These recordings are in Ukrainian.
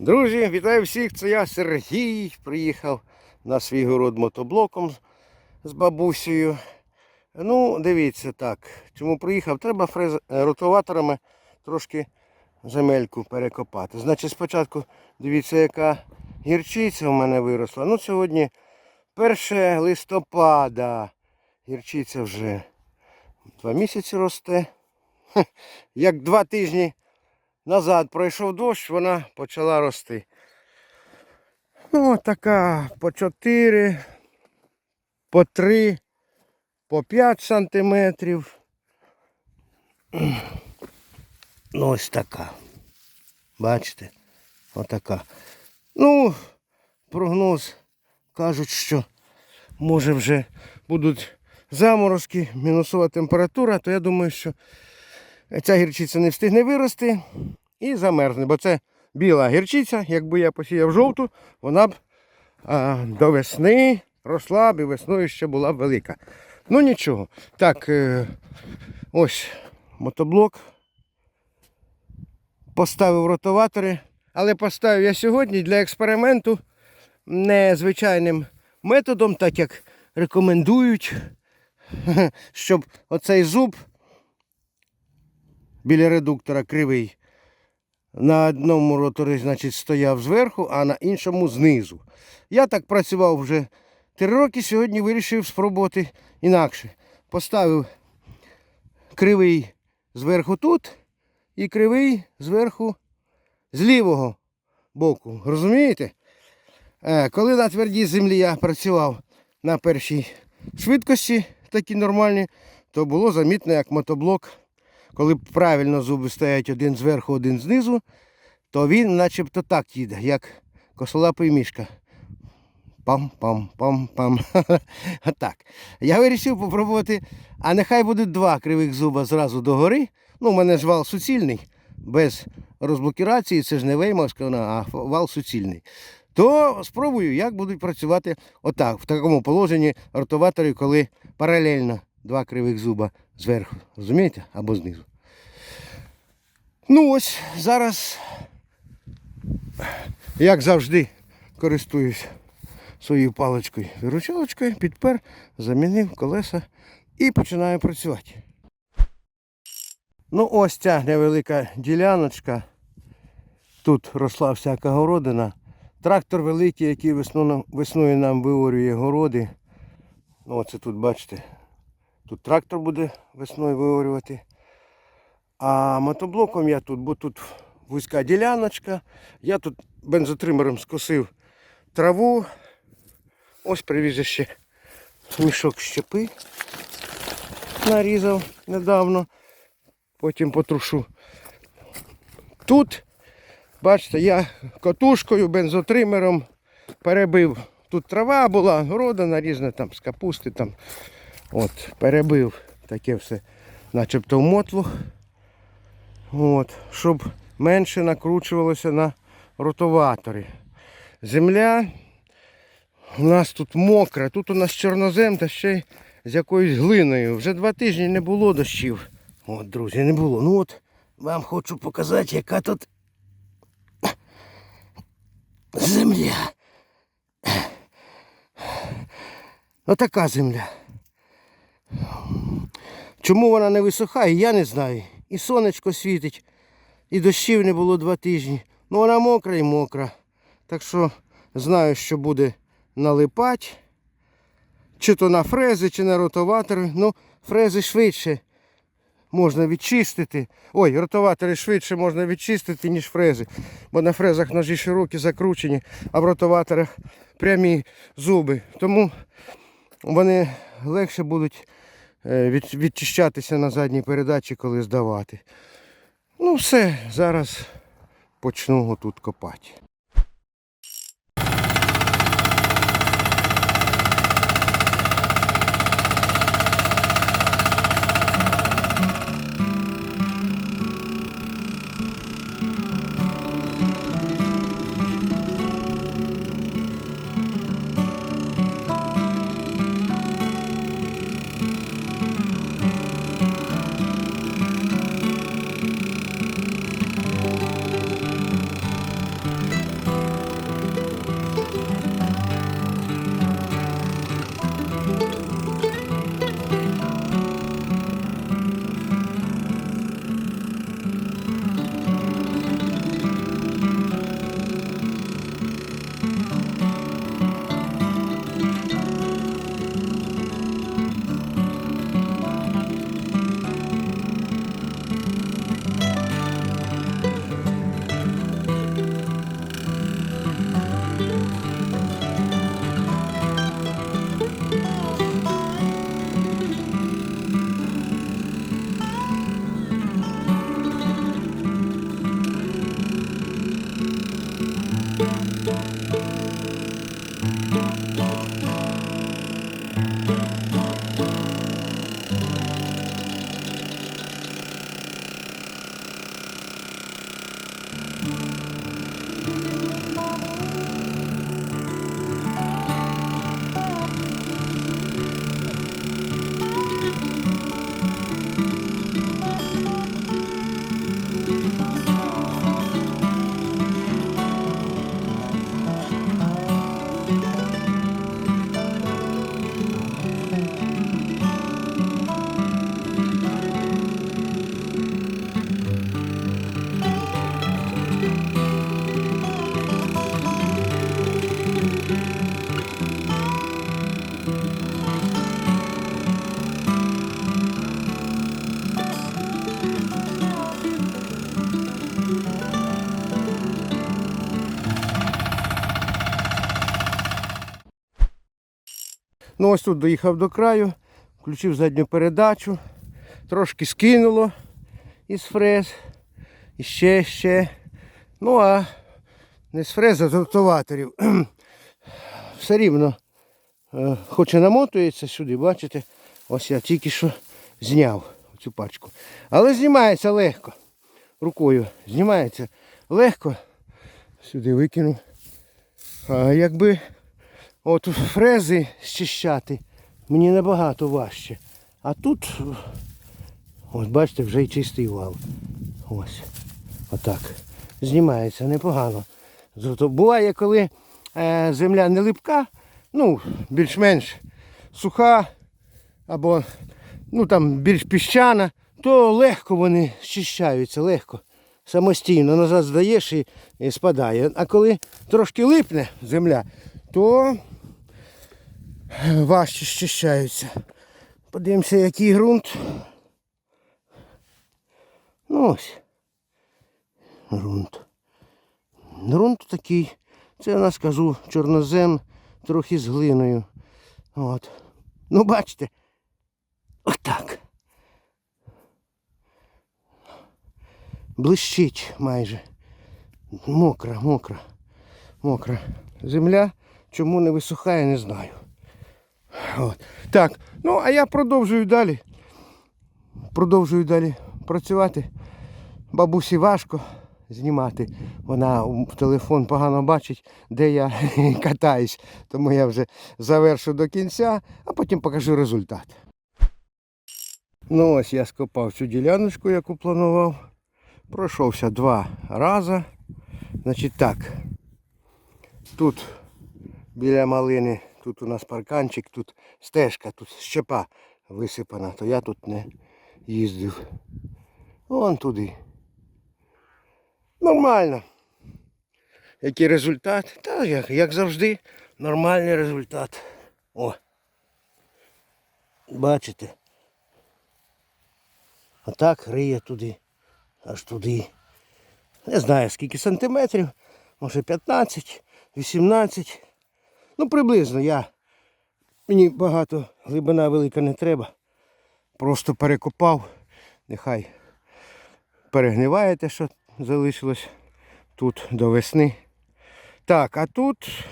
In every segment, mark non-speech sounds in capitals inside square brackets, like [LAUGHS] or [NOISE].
Друзі, вітаю всіх! Це я Сергій. Приїхав на свій город мотоблоком з бабусею. Ну, дивіться так. Чому приїхав? Треба фрез... ротуваторами трошки земельку перекопати. Значить, спочатку дивіться, яка гірчиця у мене виросла. Ну, сьогодні 1 листопада. Гірчиця вже два місяці росте. Як два тижні назад пройшов дощ, вона почала рости. Ну, така по 4, по 3, по 5 сантиметрів. Ну, ось така. Бачите? Отака. Ну, прогноз кажуть, що може вже будуть заморозки, мінусова температура, то я думаю, що Ця гірчиця не встигне вирости і замерзне, бо це біла гірчиця. Якби я посіяв жовту, вона б а, до весни росла б і весною ще була б велика. Ну нічого. Так, е, ось мотоблок. Поставив ротоватори, але поставив я сьогодні для експерименту незвичайним методом, так як рекомендують, [LAUGHS] щоб оцей зуб біля редуктора кривий. На одному роторі, значить, стояв зверху, а на іншому знизу. Я так працював вже три роки, сьогодні вирішив спробувати інакше. Поставив кривий зверху тут і кривий зверху з лівого боку. Розумієте? Е, Коли на твердій землі я працював на першій швидкості, такі нормальні, то було замітно, як мотоблок коли правильно зуби стоять один зверху, один знизу, то він начебто так їде, як косолапий мішка. Пам-пам-пам-пам. Отак. [LAUGHS] Я вирішив попробувати, а нехай будуть два кривих зуба зразу догори. Ну, у мене ж вал суцільний, без розблокірації, це ж не веймовська, а вал суцільний. То спробую, як будуть працювати отак, в такому положенні ротоваторів, коли паралельно два кривих зуба зверху. Розумієте? Або знизу. Ну ось зараз, як завжди, користуюсь своєю паличкою виручалочкою, підпер, замінив колеса і починаю працювати. Ну ось ця невелика діляночка. Тут росла всяка городина. Трактор великий, який весною, нам виорює городи. Ну, Оце тут бачите. Тут трактор буде весною виорювати. А мотоблоком я тут, бо тут вузька діляночка. Я тут бензотримером скосив траву. Ось привіз ще мішок щепи. Нарізав недавно. Потім потрушу. Тут, бачите, я катушкою, бензотримером перебив. Тут трава була, городина різна, там з капусти, там. От, перебив таке все, начебто в мотлух. От, щоб менше накручувалося на ротоваторі. Земля у нас тут мокра, тут у нас чорнозем та ще й з якоюсь глиною. Вже два тижні не було дощів. От, друзі, не було. Ну от вам хочу показати, яка тут земля. Отака земля. Чому вона не висохає, я не знаю. І сонечко світить, і дощів не було два тижні. Ну вона мокра і мокра. Так що знаю, що буде налипати. Чи то на фрези, чи на ротоватори. Ну, фрези швидше можна відчистити. Ой, ротоватори швидше можна відчистити, ніж фрези. Бо на фрезах ножі широкі, закручені, а в ротоваторах прямі зуби. Тому вони легше будуть відчищатися на задній передачі, коли здавати. Ну все, зараз почну отут копати. Ось тут доїхав до краю, включив задню передачу, трошки скинуло із фрез. І ще, ще. Ну а не з фрез, а з ротоваторів. [CLEARS THROAT] Все рівно, е, хоч і намотується сюди, бачите, ось я тільки що зняв цю пачку. Але знімається легко. Рукою знімається легко. Сюди викинув. А якби от фрези зчищати, мені набагато важче. А тут, ось бачите, вже й чистий вал. Ось. Отак. Знімається непогано. Зато буває, коли е, земля не липка, ну, більш-менш суха, або ну, там, більш піщана, то легко вони зчищаються, легко. Самостійно назад здаєш і, і спадає. А коли трошки липне земля, то важче зчищаються. Подивимося, який ґрунт. Ну ось. Грунт. Грунт такий. Це я нас кажу чорнозем, трохи з глиною. От. Ну бачите. Отак. Блищить майже. Мокра, мокра, мокра. Земля чому не висухає, не знаю. От. Так, ну а я продовжую далі. Продовжую далі працювати. Бабусі важко знімати. Вона в телефон погано бачить, де я [LAUGHS] катаюсь. Тому я вже завершу до кінця, а потім покажу результат. Ну ось я скопав цю діляночку, яку планував. Пройшовся два рази. Значить так. Тут біля малини, тут у нас парканчик, тут стежка, тут щепа висипана, то я тут не їздив. Вон туди. Нормально. Який результат? Та як, як завжди, нормальний результат. О. Бачите? Отак риє туди. Аж туди. Не знаю скільки сантиметрів. Може 15, 18. Ну приблизно я. Мені багато глибина велика не треба. Просто перекопав. Нехай перегниває те, що залишилось тут до весни. Так, а тут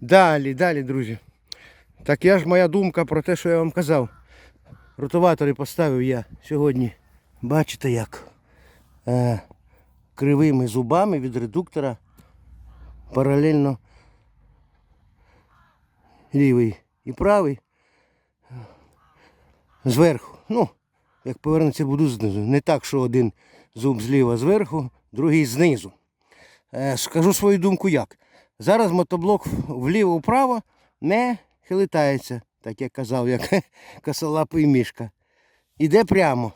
далі, далі, друзі. Так я ж моя думка про те, що я вам казав. Ротоватори поставив я сьогодні. Бачите як? Е, кривими зубами від редуктора паралельно лівий і правий. Зверху. Ну, як повернеться, буду знизу. Не так, що один зуб зліва зверху, другий знизу. Е, скажу свою думку як. Зараз мотоблок вліво-вправо не хилитається, так як казав, як [LAUGHS] косолапий мішка. Іде прямо.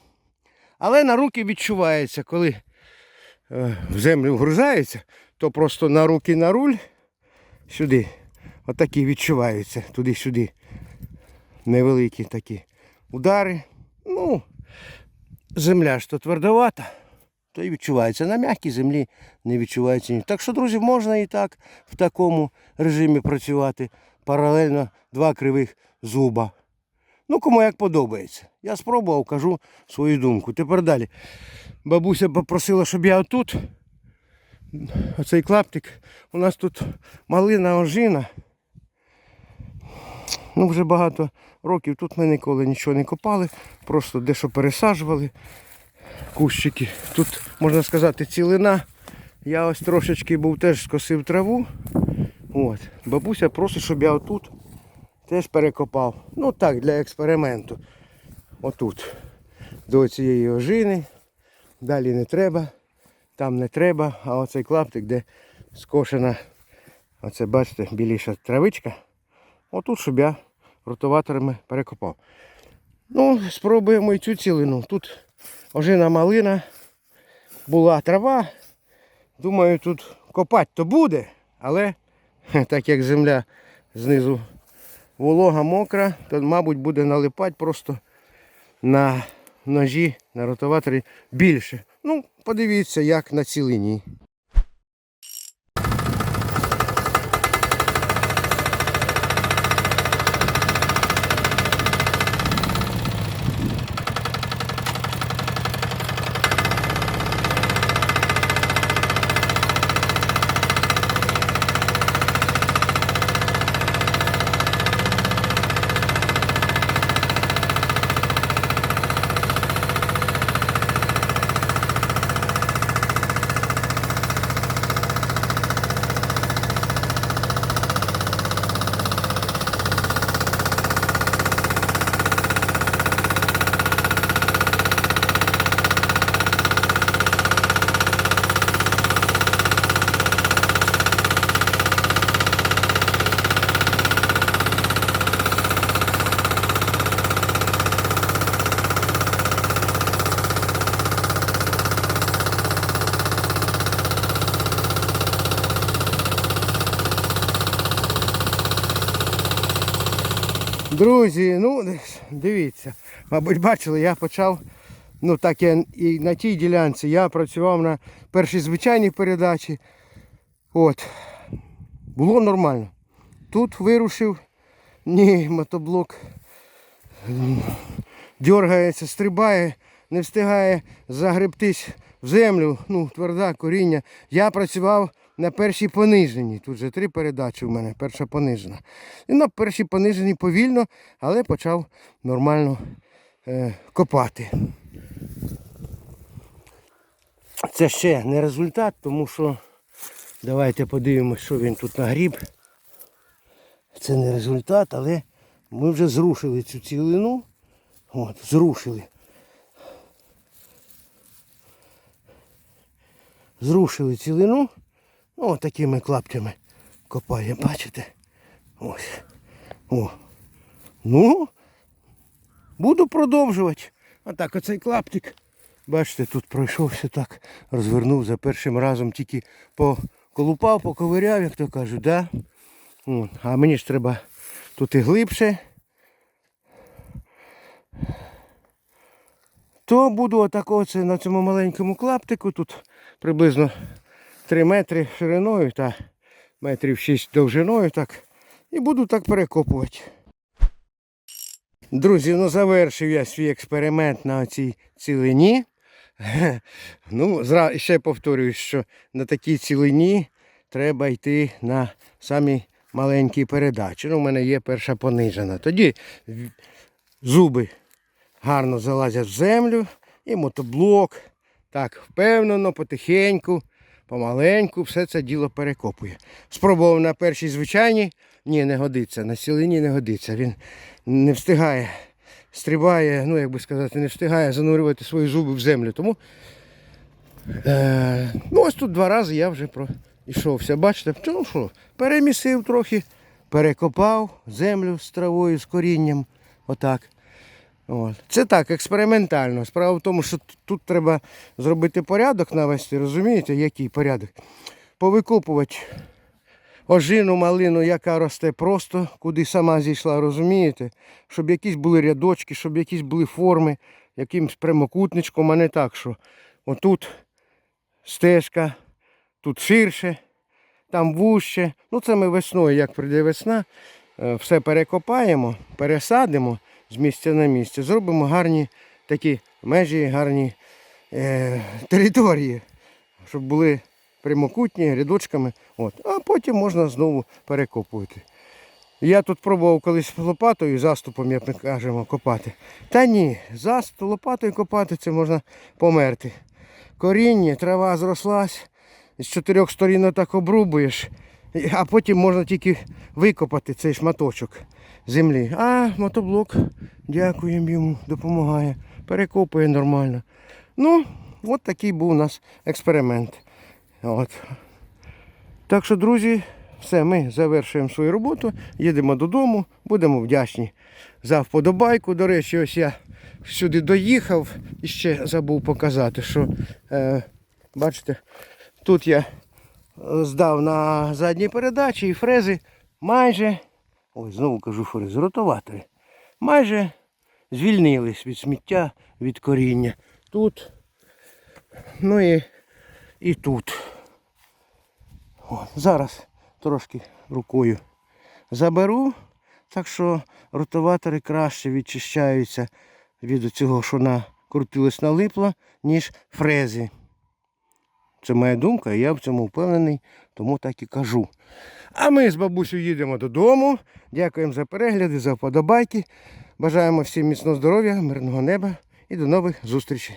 Але на руки відчувається, коли е, в землю вгрузається, то просто на руки на руль сюди. Отакі відчуваються туди-сюди. Невеликі такі удари. Ну, земля ж то твердовата, то і відчувається. На м'якій землі не відчувається ні. Так що, друзі, можна і так в такому режимі працювати. Паралельно два кривих зуба. Ну, кому як подобається. Я спробував, кажу свою думку. Тепер далі. Бабуся попросила, щоб я отут, оцей клаптик, у нас тут малина ожина. Ну, вже багато років тут ми ніколи нічого не копали, просто дещо пересаджували кущики. Тут, можна сказати, цілина. Я ось трошечки був теж скосив траву. От. Бабуся просить, щоб я отут теж перекопав. Ну так, для експерименту. Отут. До цієї ожини. Далі не треба. Там не треба. А оцей клаптик, де скошена, оце бачите, біліша травичка. Отут, щоб я ротоваторами перекопав. Ну, спробуємо і цю цілину. Тут ожина малина, була трава. Думаю, тут копати то буде, але так як земля знизу волога мокра, то, мабуть, буде налипати просто на ножі, на ротоваторі більше. Ну, подивіться, як на цілині. Друзі, ну дивіться, мабуть, бачили, я почав, ну так я і на тій ділянці я працював на першій звичайній передачі. От. Було нормально. Тут вирушив, ні, мотоблок дергається, стрибає, не встигає загребтись в землю, ну, тверда коріння. Я працював на першій пониженій. Тут же три передачі у мене, перша понижена. І на першій пониженій повільно, але почав нормально е, копати. Це ще не результат, тому що давайте подивимось, що він тут нагріб. Це не результат, але ми вже зрушили цю цілину. От, зрушили. Зрушили цілину. Ну, такими клаптями копає, бачите? Ось. О. Ну, буду продовжувати. А так оцей клаптик. Бачите, тут пройшовся так, розвернув за першим разом, тільки поколупав, поковиряв, як то кажуть, да? А мені ж треба тут і глибше. То буду отако оце на цьому маленькому клаптику. Тут приблизно 3 метри шириною та метрів 6 довжиною. так. І буду так перекопувати. Друзі, ну завершив я свій експеримент на цій цілині. [LAUGHS] Ну, ще повторюю, що на такій цілині треба йти на самі маленькі передачі. Ну, у мене є перша понижена. Тоді зуби гарно залазять в землю і мотоблок. Так, впевнено, потихеньку, помаленьку, все це діло перекопує. Спробував на першій звичайній, ні, не годиться. На цілині не годиться. Він не встигає, стрибає, ну як би сказати, не встигає занурювати свої зуби в землю. Тому е, ну ось тут два рази я вже пройшовся. Бачите, ну що, перемісив трохи, перекопав землю з травою, з корінням. Отак. От. Це так, експериментально. Справа в тому, що тут треба зробити порядок навести, розумієте, який порядок? Повикопувати ожину, малину, яка росте просто, куди сама зійшла, розумієте? Щоб якісь були рядочки, щоб якісь були форми, якимсь прямокутничком, а не так, що отут стежка, тут ширше, там вужче. Ну це ми весною, як прийде весна, е, все перекопаємо, пересадимо з місця на місце, зробимо гарні такі межі, гарні е, території, щоб були прямокутні рядочками. От. А потім можна знову перекопувати. Я тут пробував колись лопатою, заступом, як ми кажемо, копати. Та ні, заступ лопатою копати це можна померти. Коріння, трава зрослась, з чотирьох сторін так обрубуєш, а потім можна тільки викопати цей шматочок землі. А мотоблок, дякуємо йому, допомагає, перекопує нормально. Ну, от такий був у нас експеримент. От. Так що, друзі, все, ми завершуємо свою роботу, їдемо додому, будемо вдячні за вподобайку. До речі, ось я сюди доїхав і ще забув показати, що е, бачите, тут я здав на задній передачі і фрези майже, ой, знову кажу фрези, ротоватори, майже звільнились від сміття, від коріння. Тут, ну і, і тут. О, зараз трошки рукою заберу, так що ротоватори краще відчищаються від цього, що накрутилось налипло, ніж фрези. Це моя думка, і я в цьому впевнений, тому так і кажу. А ми з бабусю їдемо додому. Дякуємо за перегляди, за вподобайки. Бажаємо всім міцного здоров'я, мирного неба і до нових зустрічей.